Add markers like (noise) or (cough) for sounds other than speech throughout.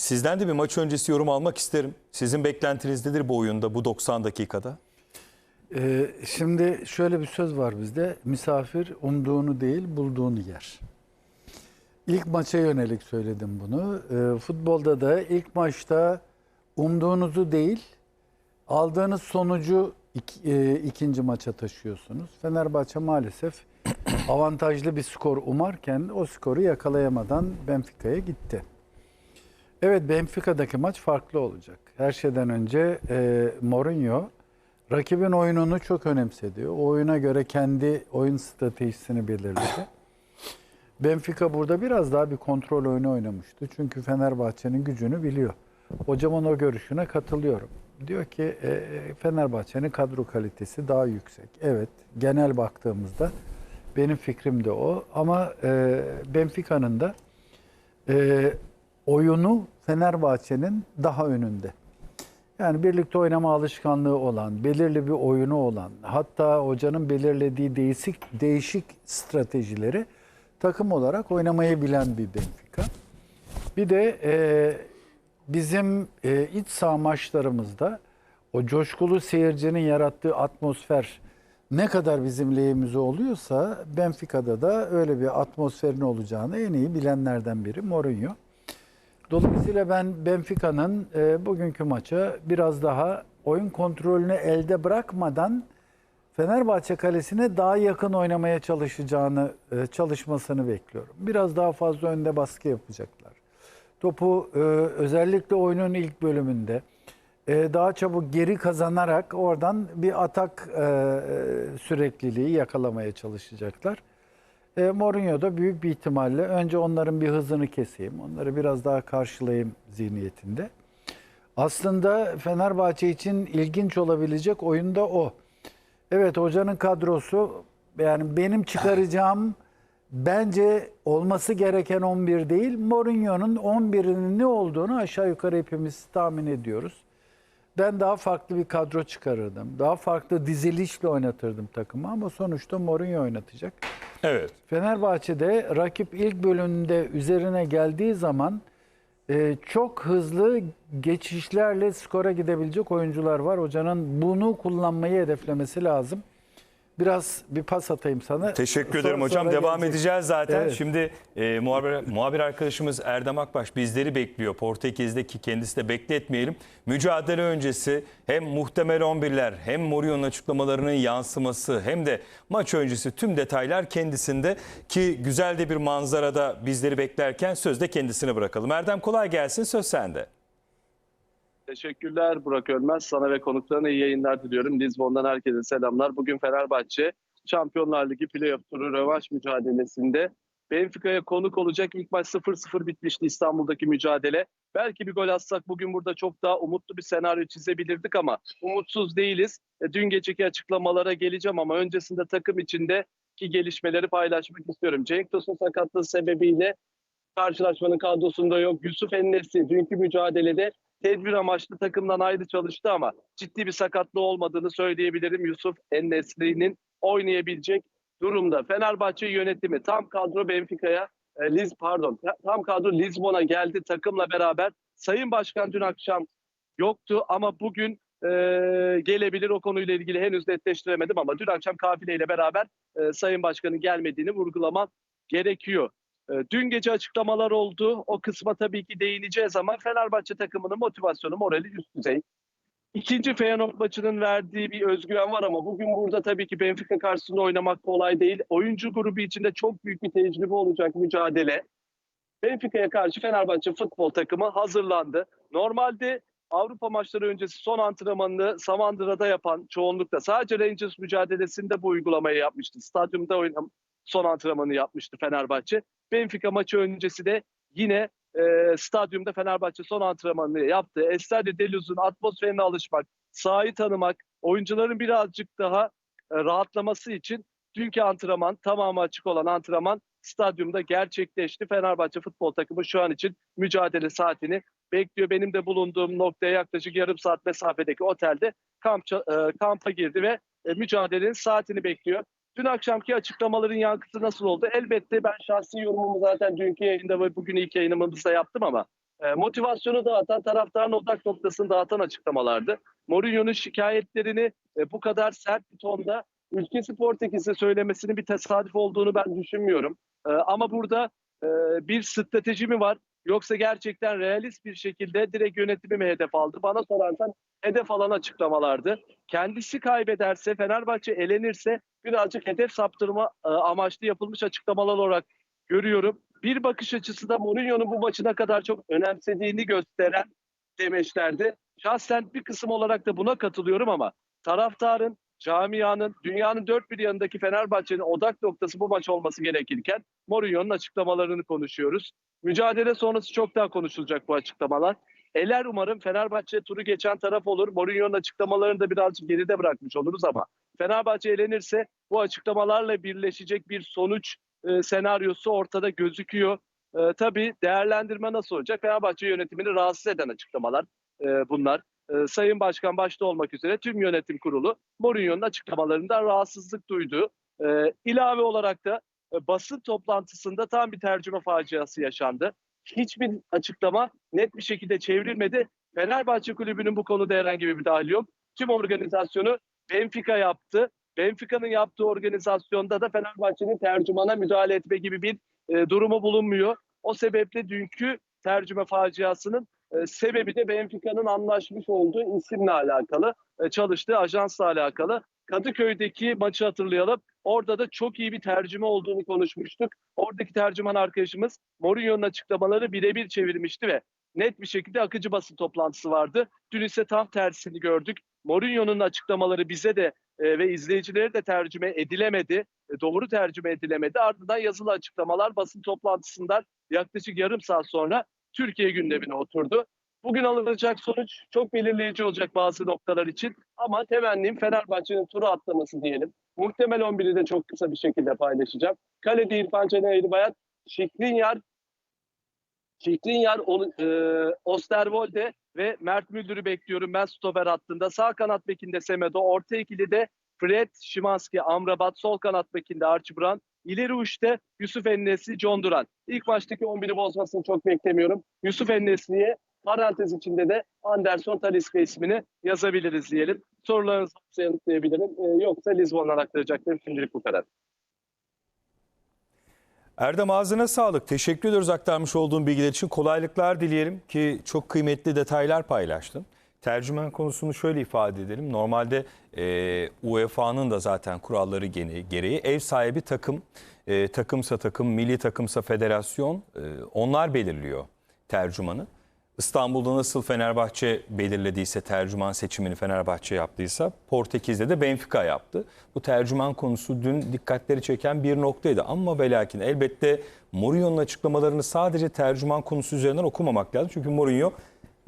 Sizden de bir maç öncesi yorum almak isterim. Sizin beklentiniz nedir bu oyunda, bu 90 dakikada? Ee, şimdi şöyle bir söz var bizde. Misafir umduğunu değil bulduğunu yer. İlk maça yönelik söyledim bunu. Ee, futbolda da ilk maçta umduğunuzu değil aldığınız sonucu ik- e, ikinci maça taşıyorsunuz. Fenerbahçe maalesef (clears throat) avantajlı bir skor umarken o skoru yakalayamadan Benfica'ya gitti. Evet Benfica'daki maç farklı olacak. Her şeyden önce e, Mourinho rakibin oyununu çok önemsedi. O oyuna göre kendi oyun stratejisini belirledi. (coughs) Benfica burada biraz daha bir kontrol oyunu oynamıştı. Çünkü Fenerbahçe'nin gücünü biliyor. Hocamın o görüşüne katılıyorum. Diyor ki e, Fenerbahçe'nin kadro kalitesi daha yüksek. Evet genel baktığımızda benim fikrim de o. Ama e, Benfica'nın da e, oyunu Fenerbahçe'nin daha önünde. Yani birlikte oynama alışkanlığı olan, belirli bir oyunu olan, hatta hocanın belirlediği değişik değişik stratejileri takım olarak oynamayı bilen bir Benfica. Bir de e, bizim e, iç saha maçlarımızda o coşkulu seyircinin yarattığı atmosfer ne kadar bizim lehimize oluyorsa Benfica'da da öyle bir atmosferin olacağını en iyi bilenlerden biri Mourinho. Dolayısıyla ben Benfica'nın e, bugünkü maça biraz daha oyun kontrolünü elde bırakmadan Fenerbahçe kalesine daha yakın oynamaya çalışacağını, e, çalışmasını bekliyorum. Biraz daha fazla önde baskı yapacaklar. Topu e, özellikle oyunun ilk bölümünde e, daha çabuk geri kazanarak oradan bir atak e, e, sürekliliği yakalamaya çalışacaklar. E, Mourinho da büyük bir ihtimalle önce onların bir hızını keseyim, onları biraz daha karşılayayım zihniyetinde. Aslında Fenerbahçe için ilginç olabilecek oyunda o. Evet hocanın kadrosu yani benim çıkaracağım (laughs) bence olması gereken 11 değil. Mourinho'nun 11'inin ne olduğunu aşağı yukarı hepimiz tahmin ediyoruz. Ben daha farklı bir kadro çıkarırdım. Daha farklı dizilişle oynatırdım takımı ama sonuçta Mourinho oynatacak. Evet. Fenerbahçe'de rakip ilk bölümünde üzerine geldiği zaman e, çok hızlı geçişlerle skora gidebilecek oyuncular var. Hocanın bunu kullanmayı hedeflemesi lazım. Biraz bir pas atayım sana. Teşekkür Sonra- ederim hocam. sonra Devam gelecek. edeceğiz zaten. Evet. Şimdi e, muhabir, muhabir arkadaşımız Erdem Akbaş bizleri bekliyor. Portekiz'deki kendisi de bekletmeyelim. Mücadele öncesi hem muhtemel 11'ler hem Mourinho'nun açıklamalarının yansıması hem de maç öncesi tüm detaylar kendisinde ki güzel de bir manzarada bizleri beklerken sözde kendisine bırakalım. Erdem kolay gelsin söz sende. Teşekkürler Burak Ölmez. Sana ve konuklarına iyi yayınlar diliyorum. Lizbon'dan herkese selamlar. Bugün Fenerbahçe Şampiyonlar Ligi playoff turu rövanş mücadelesinde Benfica'ya konuk olacak. İlk maç 0-0 bitmişti İstanbul'daki mücadele. Belki bir gol atsak bugün burada çok daha umutlu bir senaryo çizebilirdik ama umutsuz değiliz. E, Dün geceki açıklamalara geleceğim ama öncesinde takım içinde ki gelişmeleri paylaşmak istiyorum. Cenk Tosun sakatlığı sebebiyle karşılaşmanın kadrosunda yok. Yusuf Ennesi dünkü mücadelede tedbir amaçlı takımdan ayrı çalıştı ama ciddi bir sakatlığı olmadığını söyleyebilirim. Yusuf Ennesli'nin oynayabilecek durumda. Fenerbahçe yönetimi tam kadro Benfica'ya e, Liz pardon tam kadro Lizbon'a geldi takımla beraber. Sayın Başkan dün akşam yoktu ama bugün e, gelebilir o konuyla ilgili henüz netleştiremedim ama dün akşam kafileyle beraber e, Sayın Başkan'ın gelmediğini vurgulamak gerekiyor. E, Dün gece açıklamalar oldu. O kısma tabii ki değineceğiz ama Fenerbahçe takımının motivasyonu, morali üst düzey. İkinci Feyenoord maçının verdiği bir özgüven var ama bugün burada tabii ki Benfica karşısında oynamak kolay değil. Oyuncu grubu içinde çok büyük bir tecrübe olacak mücadele. Benfica'ya karşı Fenerbahçe futbol takımı hazırlandı. Normalde Avrupa maçları öncesi son antrenmanını Samandıra'da yapan çoğunlukla sadece Rangers mücadelesinde bu uygulamayı yapmıştı. Stadyumda oynam son antrenmanı yapmıştı Fenerbahçe. Benfica maçı öncesi de yine e, stadyumda Fenerbahçe son antrenmanını yaptı. Estadio de Luz'un atmosferine alışmak, sahayı tanımak, oyuncuların birazcık daha e, rahatlaması için dünkü antrenman, tamamı açık olan antrenman stadyumda gerçekleşti. Fenerbahçe futbol takımı şu an için mücadele saatini bekliyor. Benim de bulunduğum noktaya yaklaşık yarım saat mesafedeki otelde kamp, e, kampa girdi ve e, mücadelenin saatini bekliyor. Dün akşamki açıklamaların yankısı nasıl oldu? Elbette ben şahsi yorumumu zaten dünkü yayında ve bugün ilk yayınımızda yaptım ama E, motivasyonu dağıtan, taraftarın odak noktasını dağıtan açıklamalardı. Mourinho'nun şikayetlerini e, bu kadar sert bir tonda ülkesi Portekiz'de söylemesinin bir tesadüf olduğunu ben düşünmüyorum. E, ama burada e, bir strateji mi var? Yoksa gerçekten realist bir şekilde direkt yönetimi mi hedef aldı? Bana sorarsan hedef alan açıklamalardı. Kendisi kaybederse, Fenerbahçe elenirse birazcık hedef saptırma e, amaçlı yapılmış açıklamalar olarak görüyorum. Bir bakış açısı da Mourinho'nun bu maçına kadar çok önemsediğini gösteren demeçlerdi. Şahsen bir kısım olarak da buna katılıyorum ama taraftarın, camianın, dünyanın dört bir yanındaki Fenerbahçe'nin odak noktası bu maç olması gerekirken Mourinho'nun açıklamalarını konuşuyoruz. Mücadele sonrası çok daha konuşulacak bu açıklamalar. Eler umarım Fenerbahçe turu geçen taraf olur. Mourinho'nun açıklamalarını da birazcık geride bırakmış oluruz ama Fenerbahçe elenirse bu açıklamalarla birleşecek bir sonuç e, senaryosu ortada gözüküyor. E, tabii değerlendirme nasıl olacak? Fenerbahçe yönetimini rahatsız eden açıklamalar e, bunlar. E, Sayın Başkan başta olmak üzere tüm yönetim kurulu Mourinho'nun açıklamalarından rahatsızlık duydu. E, ilave olarak da e, basın toplantısında tam bir tercüme faciası yaşandı. Hiçbir açıklama net bir şekilde çevrilmedi. Fenerbahçe Kulübü'nün bu konuda herhangi bir müdahale yok. Tüm organizasyonu Benfica yaptı. Benfica'nın yaptığı organizasyonda da Fenerbahçe'nin tercümana müdahale etme gibi bir e, durumu bulunmuyor. O sebeple dünkü tercüme faciasının e, sebebi de Benfica'nın anlaşmış olduğu isimle alakalı, e, çalıştığı ajansla alakalı. Kadıköy'deki maçı hatırlayalım. Orada da çok iyi bir tercüme olduğunu konuşmuştuk. Oradaki tercüman arkadaşımız Mourinho'nun açıklamaları birebir çevirmişti ve net bir şekilde akıcı basın toplantısı vardı. Dün ise tam tersini gördük. Mourinho'nun açıklamaları bize de e, ve izleyicilere de tercüme edilemedi. E, doğru tercüme edilemedi. Ardından yazılı açıklamalar basın toplantısından yaklaşık yarım saat sonra Türkiye gündemine oturdu. Bugün alınacak sonuç çok belirleyici olacak bazı noktalar için. Ama temennim Fenerbahçe'nin turu atlaması diyelim. Muhtemel 11'i de çok kısa bir şekilde paylaşacağım. Kalede İrfan Can Eğribayat, Şikrinyar, Şikrinyar, e, Osterwolde ve Mert Müldür'ü bekliyorum ben stoper hattında. Sağ kanat bekinde Semedo, orta ikili de Fred, Şimanski, Amrabat, sol kanat bekinde Archie Brown, İleri uçta Yusuf Ennesi, John Duran. İlk maçtaki 11'i bozmasını çok beklemiyorum. Yusuf Ennesi'ye parantez içinde de Anderson Talisca ismini yazabiliriz diyelim. Sorularınızı yanıtlayabilirim. Ee, yoksa Lizbon'dan aktaracaklarım. Şimdilik bu kadar. Erdem ağzına sağlık. Teşekkür ediyoruz aktarmış olduğun bilgiler için. Kolaylıklar dileyelim ki çok kıymetli detaylar paylaştın. Tercüman konusunu şöyle ifade edelim. Normalde e, UEFA'nın da zaten kuralları gene- gereği ev sahibi takım, e, takımsa takım, milli takımsa federasyon e, onlar belirliyor tercümanı. İstanbul'da nasıl Fenerbahçe belirlediyse tercüman seçimini Fenerbahçe yaptıysa Portekiz'de de Benfica yaptı. Bu tercüman konusu dün dikkatleri çeken bir noktaydı ama ve lakin elbette Mourinho'nun açıklamalarını sadece tercüman konusu üzerinden okumamak lazım. Çünkü Mourinho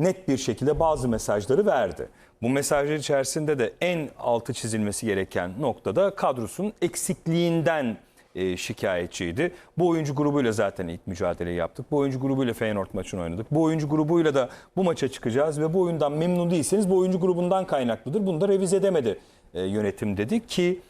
net bir şekilde bazı mesajları verdi. Bu mesajlar içerisinde de en altı çizilmesi gereken noktada kadrosunun eksikliğinden e, şikayetçiydi. Bu oyuncu grubuyla zaten ilk mücadeleyi yaptık. Bu oyuncu grubuyla Feyenoord maçını oynadık. Bu oyuncu grubuyla da bu maça çıkacağız ve bu oyundan memnun değilseniz bu oyuncu grubundan kaynaklıdır. Bunu da revize edemedi e, yönetim dedi ki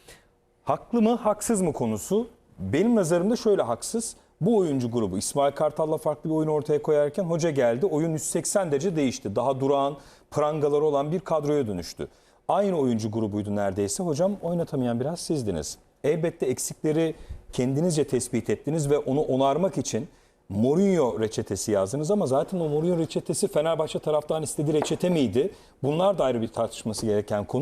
haklı mı haksız mı konusu benim nazarımda şöyle haksız. Bu oyuncu grubu İsmail Kartal'la farklı bir oyun ortaya koyarken hoca geldi. Oyun 180 derece değişti. Daha durağan, prangaları olan bir kadroya dönüştü. Aynı oyuncu grubuydu neredeyse. Hocam oynatamayan biraz sizdiniz. Elbette eksikleri kendinizce tespit ettiniz ve onu onarmak için Mourinho reçetesi yazdınız ama zaten o Mourinho reçetesi Fenerbahçe taraftarının istediği reçete miydi? Bunlar da ayrı bir tartışması gereken konu.